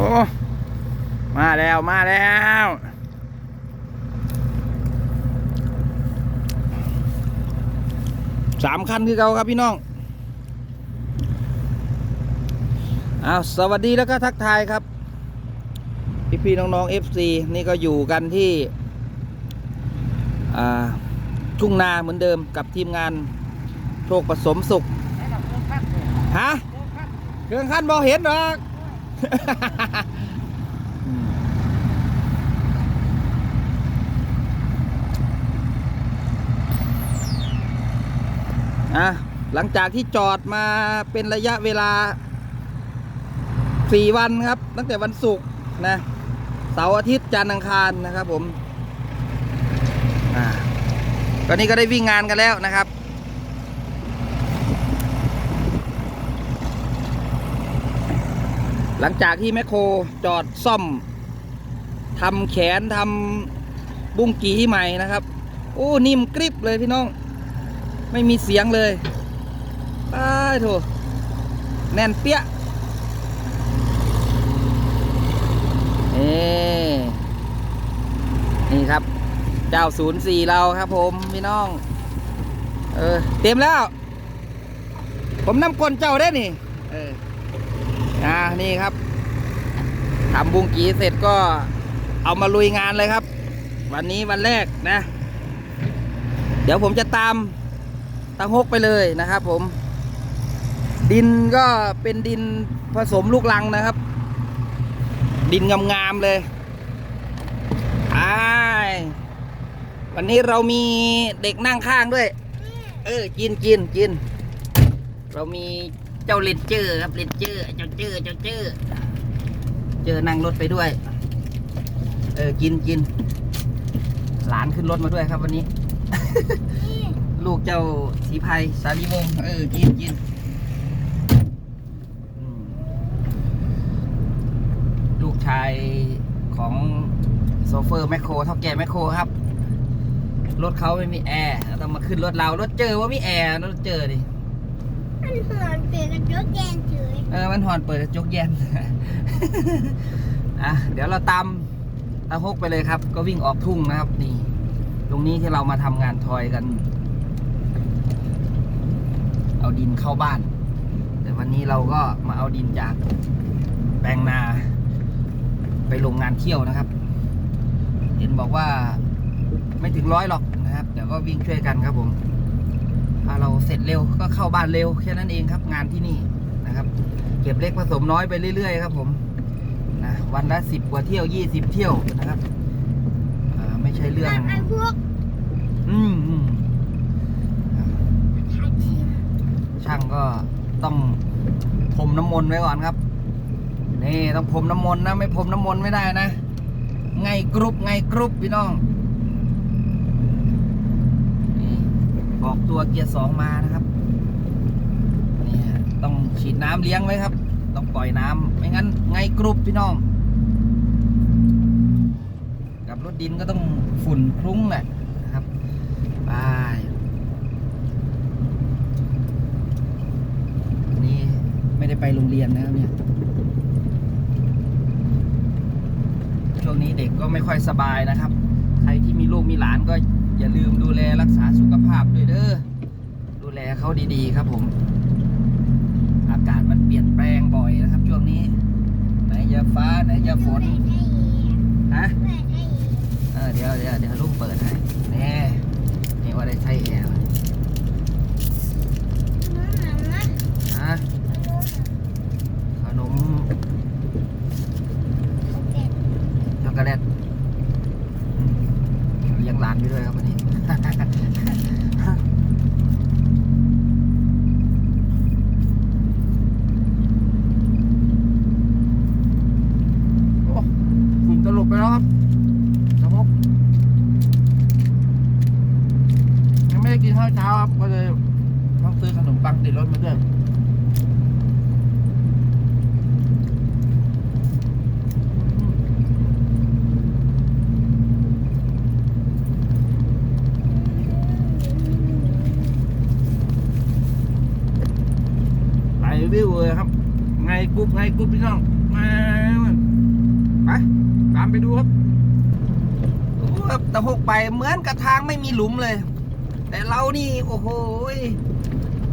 อ้มาแล้วมาแล้วสามคันคือเก่าครับพี่น้องเอาสวัสดีแล้วก็ทักทายครับ พี่พี่น้องๆ FC นี่ก็อยู่กันที่ทุ่งนาเหมือนเดิมกับทีมงานโชคผสมสุขฮะเครื่องขั้นบอเห็นหรอก อะหลังจากที่จอดมาเป็นระยะเวลาสี่วันครับ ตั้งแต่วันศุกร์นะเสาร์อาทิตย์จันทร์อังคารนะครับผมอ่าตอนนี้ก็ได้วิ่งงานกันแล้วนะครับ หลังจากที่แมคโครจอดซ่อมทำแขนทำบุ้งกีใหม่นะครับ โอ้ นิ่มกริบเลยพี่น้อง ไม่มีเสียงเลยตายโถแน่นเปี้ยนี่นี่ครับ เจ้าศูนย์สี่เราครับผมพี่น้อง เออ เต็มแล้ว ผมนำกลเจ้าได้นี่ เออ อ่านี่ครับทำบุงกีเสร็จก็เอามาลุยงานเลยครับ วันนี้วันแรกนะ เดี๋ยวผมจะตามตะฮกไปเลยนะครับผม ดินก็เป็นดินผสมลูกลังนะครับ ดินงามๆเลยอ้ายวันนี้เรามีเด็กนั่งข้างด้วย เออกินกินกิน เรามี เจ้าเลนเจอร์ครับเลนเจอร์เจ้าเจอเจ้าเจอเจอนั่งรถไปด้วย เออกินกินหลานขึ้นรถมาด้วยครับวันนี้ ลูกเจ้าสีภัยสารีวงเออกินกินลูกชายของโซเฟอร์แมคโครเท่าแก่แมคโครครับ รถเขาไม่มีแอร์เราต้องมาขึ้นรถเรา รถเจอว่ามีแอร์รถเจอดิ มันเหินเปลี่ยนกันยกแกนเฉยเออมันหอนเปิดกระจกแยน อะเดี๋ยวเราตามตาฮกไปเลยครับ ก็วิ่งออกทุ่งนะครับ นี่ ตรงนี้ที่เรามาทำงานทอยกัน เอาดินเข้าบ้าน แต่วันนี้เราก็มาเอาดินจากแปลงนา ไปลงงานเที่ยวนะครับ เห็นบอกว่าไม่ถึงร้อยหรอกนะครับ เดี๋ยวก็วิ่งช่วยกันครับผมาเราเสร็จเร็วก็เข้าบ้านเร็วแค่นั้นเองครับงานที่นี่นะครับ เก็บเล็กผสมน้อยไปเรื่อยๆครับผมนะวันละสิบกว่าเที่ยวยี่สิบเที่ยวนะครับอ่าไม่ใช่เรื่องไอ้พวกอืมอืมทาชิมช่างก็ต้องพรมน้ำมนต์ไว้ก่อนครับ นี่ต้องพรมน้ำมนต์นะ ไม่พรมน้ำมนต์ไม่ได้นะ ไงกรุ๊ปไงกรุ๊ปพี่น้องนี่ ออกตัวเกียร์สองมานะครับนี่ต้องฉีดน้ำเลี้ยงไว้ครับ ต้องปล่อยน้ำไม่งั้นไงกรุ๊ปพี่น้อง กับรถดินก็ต้องฝุ่นคลุ้งแหละนะครับไปนนี้ไม่ได้ไปโรงเรียนนะครับเนี่ยช่วงนี้เด็กก็ไม่ค่อยสบายนะครับ ใครที่มีลูกมีหลานก็อย่าลืมดูแลรักษาสุขภาพด้วยเด้อ ดูแล เขาดีๆครับผม อากาศมันเปลี่ยนแปลงบ่อยนะครับช่วงนี้ ไหนจะฟ้าไหนจะฝนฮะเออเดี๋ยวเดี๋ยวเดี๋ยวลูกเปิดให้แน่นี่ว่าได้ใช้แอร์ฮะขนมช็อกโกแลตอืมเรียงร้านไปด้วยครับวันนี้ โอ้ฝุ่นตลบไปแล้วครับครับผม เช้าครับก็เลยต้องซื้อขนมปังติดรถมาด้วยวิวเลยครับ ไงกรุ๊ปไงกรุ๊ปพี่น้องมาไปตามไปดูครับโอ้ครับตะหกไปเหมือนกับทางไม่มีหลุมเลย แต่เรานี่ โอ้โหย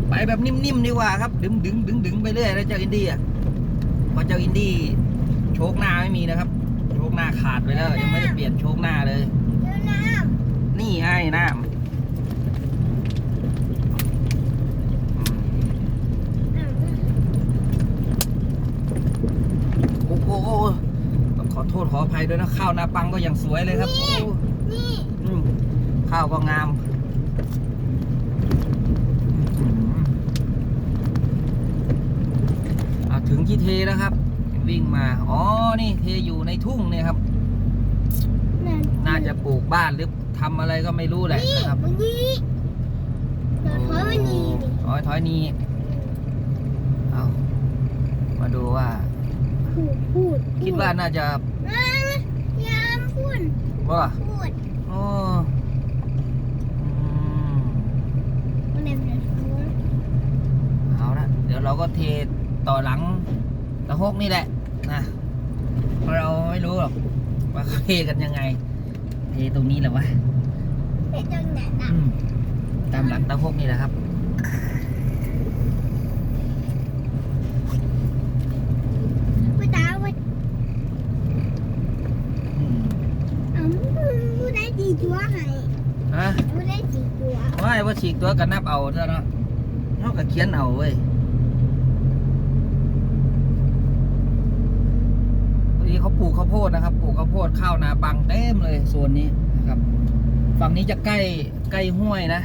ไปแบบนิ่มๆดีกว่าครับ ดึงดึงดึงดึงไปเรื่อยแล้วเจ้าอินดี้อะเพราะเจ้าอินดี้โชคหน้าไม่มีนะครับ โชคหน้าขาดไปแล้วยังไม่ได้เปลี่ยนโชคหน้าเลยเดี๋ยวน้นี่ไอ้น้ำำอะโอ้โหต้องขอโทษขออภัยด้วยนะข้าวนาปังก็ยังสวยเลยครับโอ้นี่อืมข้าวก็งามอืม เอาถึงที่เทแล้วครับ วิ่งมา อ๋อ นี่เทอยู่ในทุ่งเนี่ยครับนั่นน่าจะปลูกบ้านหรือทำอะไรก็ไม่รู้แหละนี่นะครับวันนี้เดี๋ยวถอยวันนี้ดิอ๋อถอยนี้เอามาดูว่าพูดพูดคิดว่าน่าจะอะยามพูดว่าพูดโอ้อืมวันไหนเป็นพูดเอาละเดี๋ยวเราก็เท ต่อหลังตะหกนี่แหละนะเพราะเราไม่รู้หรอกว่าเขาเทกันยังไง เทตรงนี้แหละวะเป็นจังไหนน่ะอืมตามหลังตะหกนี่แหละครับไปตามไปอืมเอาพูดได้กี่ตัวให้ฮะพูดได้กี่ตัวว่าว่าฉีกตัวกันนับเอาเท่านั้นเท่ากับเขียนเอาเว้ย พอดีเขาปลูกข้าวโพดนะครับ ปลูกข้าวโพดข้าวนาปังเต็มเลยโซนนี้นะครับ ฝั่งนี้จะใกล้ใกล้ห้วยนะ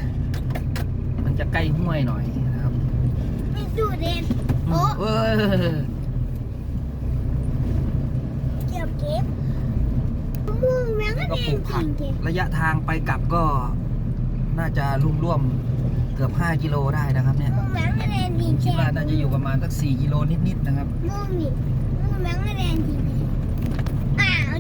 มันจะใกล้ห้วยหน่อยนะครับไม่ดูเด่นโอ้เออเก็บเก็บมึงแม่งก็ก็เด่ปลูนกจผักริงๆระยะทางไปกลับก็น่าจะร่วมร่วมๆเกือบ 5 กิโลได้นะครับเนี่ยมึงแม่งก็เด่นจริงๆคิดว่าน่าจะอยู่ประมาณสัก 4 กิโลนิดๆนะครับมึงนี่มึงแม่งก็เด่นจริง